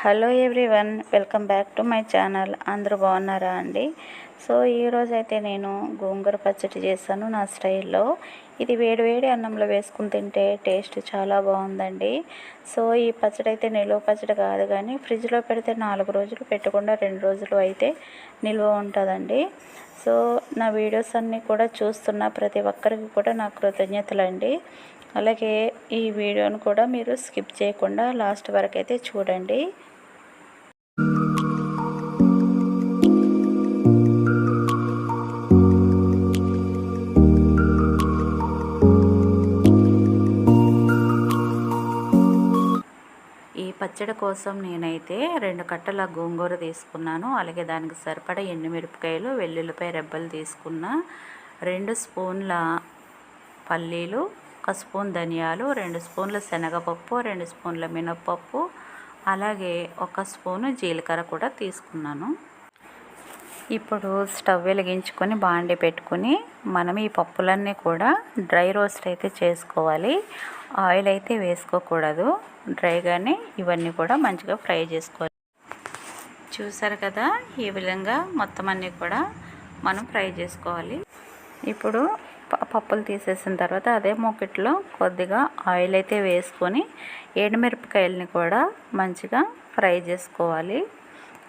Hello everyone welcome back to my channel. అందరూ బాగున్నారా అండి? సో ఈరోజు అయితే నేను గోంగూర పచ్చడి చేశాను నా స్టైల్లో. ఇది వేడి వేడి అన్నంలో వేసుకుని తింటే టేస్ట్ చాలా బాగుందండి. సో ఈ పచ్చడి అయితే నిల్వ పచ్చడి కాదు కానీ ఫ్రిడ్జ్లో పెడితే నాలుగు రోజులు పెట్టకుండా రెండు రోజులు అయితే నిల్వ ఉంటుందండి. సో నా వీడియోస్ అన్నీ కూడా చూస్తున్న ప్రతి ఒక్కరికి కూడా నా కృతజ్ఞతలు అండి అలాగే ఈ వీడియోను కూడా మీరు స్కిప్ చేయకుండా లాస్ట్ వరకు అయితే చూడండి. ఈ పచ్చడి కోసం నేనైతే రెండు కట్టల గోంగూర తీసుకున్నాను. అలాగే దానికి సరిపడా ఎండుమిరపకాయలు వెల్లుల్లిపాయ రెబ్బలు తీసుకున్న రెండు స్పూన్ల పల్లీలు ఒక స్పూన్ ధనియాలు రెండు స్పూన్ల శనగపప్పు రెండు స్పూన్ల మినప్పప్పు అలాగే ఒక స్పూను జీలకర్ర కూడా తీసుకున్నాను. ఇప్పుడు స్టవ్ వెలిగించుకొని బాండి పెట్టుకుని మనం ఈ పప్పులన్నీ కూడా డ్రై రోస్ట్ అయితే చేసుకోవాలి. ఆయిల్ అయితే వేసుకోకూడదు. డ్రైగానే ఇవన్నీ కూడా మంచిగా ఫ్రై చేసుకోవాలి. చూసారు కదా ఈ విధంగా మొత్తం అన్నీ కూడా మనం ఫ్రై చేసుకోవాలి. ఇప్పుడు పప్పులు తీసేసిన తర్వాత అదే మూకిట్లో కొద్దిగా ఆయిల్ అయితే వేసుకొని ఏడుమిరపకాయలని కూడా మంచిగా ఫ్రై చేసుకోవాలి.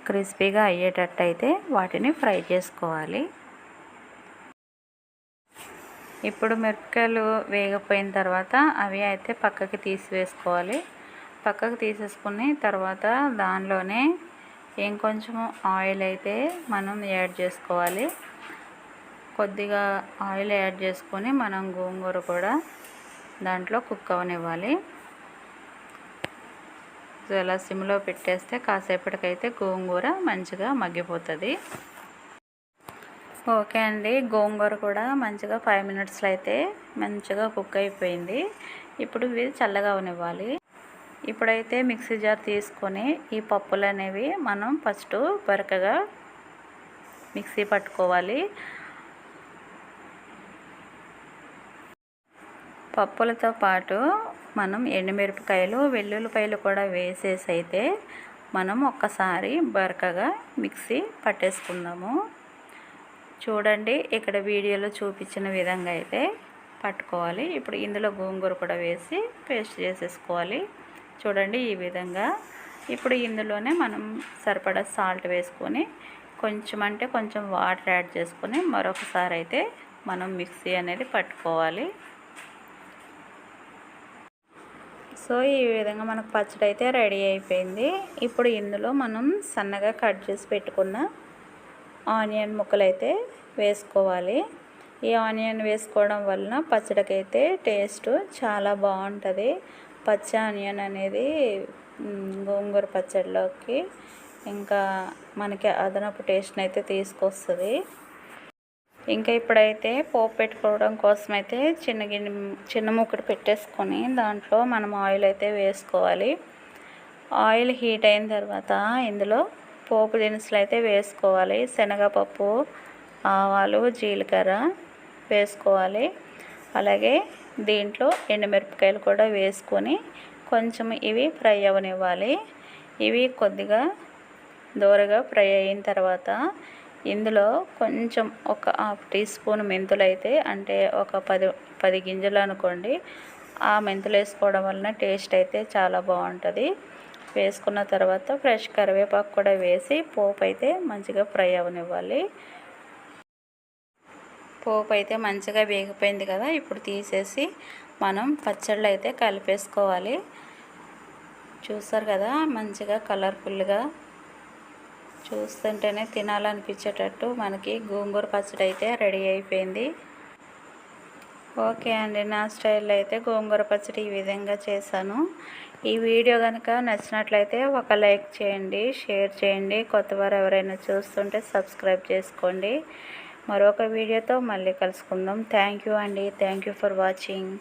క్రిస్పీగా అయ్యేటట్టు అయితే వాటిని ఫ్రై చేసుకోవాలి. ఇప్పుడు మిరపకాయలు వేగపోయిన తర్వాత అవి అయితే పక్కకి తీసివేసుకోవాలి పక్కకు తీసేసుకుని తర్వాత దానిలోనే ఇంకొంచెం ఆయిల్ అయితే మనం యాడ్ చేసుకోవాలి. కొద్దిగా ఆయిల్ యాడ్ చేసుకొని మనం గోంగూర కూడా దాంట్లో కుక్ అవనివ్వాలి. సో ఇలా సిమ్లో పెట్టేస్తే కాసేపటికైతే గోంగూర మంచిగా మగ్గిపోతుంది. ఓకే అండి గోంగూర కూడా మంచిగా ఫైవ్ మినిట్స్లో అయితే మంచిగా కుక్ అయిపోయింది. ఇప్పుడు ఇవి చల్లగా అవనివ్వాలి. ఇప్పుడైతే మిక్సీ జార్ తీసుకొని ఈ పప్పులు అనేవి మనం ఫస్ట్ బరకగా మిక్సీ పట్టుకోవాలి. పప్పులతో పాటు మనం ఎండుమిరపకాయలు వెల్లుల్లిపాయలు కూడా వేసేసి అయితే మనం ఒక్కసారి బరకగా మిక్సీ పట్టేసుకుందాము. చూడండి ఇక్కడ వీడియోలో చూపించిన విధంగా అయితే పట్టుకోవాలి. ఇప్పుడు ఇందులో గోంగూర కూడా వేసి పేస్ట్ చేసేసుకోవాలి. చూడండి ఈ విధంగా. ఇప్పుడు ఇందులోనే మనం సరిపడా సాల్ట్ వేసుకొని కొంచెం అంటే కొంచెం వాటర్ యాడ్ చేసుకొని మరొకసారి అయితే మనం మిక్సీ అనేది పట్టుకోవాలి. సో ఈ విధంగా మనకు పచ్చడి అయితే రెడీ అయిపోయింది. ఇప్పుడు ఇందులో మనం సన్నగా కట్ చేసి పెట్టుకున్న ఆనియన్ ముక్కలు అయితే వేసుకోవాలి. ఈ ఆనియన్ వేసుకోవడం వలన పచ్చడికైతే టేస్ట్ చాలా బాగుంటుంది. పచ్చ ఆనియన్ అనేది గోంగూర పచ్చడిలోకి ఇంకా మనకి అదనపు టేస్ట్ని అయితే తీసుకొస్తుంది. ఇంకా ఇప్పుడైతే పోపు పెట్టుకోవడం కోసం అయితే చిన్న గిన్నె చిన్న ముక్కడు పెట్టేసుకొని దాంట్లో మనం ఆయిల్ అయితే వేసుకోవాలి. ఆయిల్ హీట్ అయిన తర్వాత ఇందులో పోపు దినుసులు అయితే వేసుకోవాలి. శనగపప్పు ఆవాలు జీలకర్ర వేసుకోవాలి. అలాగే దీంట్లో ఎండుమిరపకాయలు కూడా వేసుకొని కొంచెం ఇవి ఫ్రై అవనివ్వాలి. ఇవి కొద్దిగా దూరగా ఫ్రై అయిన తర్వాత ఇందులో కొంచెం ఒక హాఫ్ టీ స్పూన్ మెంతులు అయితే అంటే ఒక పది పది గింజలు అనుకోండి. ఆ మెంతులు వేసుకోవడం వలన టేస్ట్ అయితే చాలా బాగుంటుంది. వేసుకున్న తర్వాత ఫ్రెష్ కరివేపాకు కూడా వేసి పోపు అయితే మంచిగా ఫ్రై అవనివ్వాలి. పోపు అయితే మంచిగా వేగిపోయింది కదా ఇప్పుడు తీసేసి మనం పచ్చళ్ళు అయితే కలిపేసుకోవాలి. చూస్తారు కదా మంచిగా కలర్ఫుల్గా చూస్తుంటేనే తినాలనిపించేటట్టు మనకి గోంగూర పచ్చడి అయితే రెడీ అయిపోయింది. ఓకే అండి నా స్టైల్లో అయితే గోంగూర పచ్చడి ఈ విధంగా చేశాను. ఈ వీడియో కనుక నచ్చినట్లయితే ఒక లైక్ చేయండి షేర్ చేయండి. కొత్తవారు ఎవరైనా చూస్తుంటే సబ్స్క్రైబ్ చేసుకోండి. మరొక వీడియోతో మళ్ళీ కలుసుకుందాం. థ్యాంక్ యూ అండి. Thank you for watching.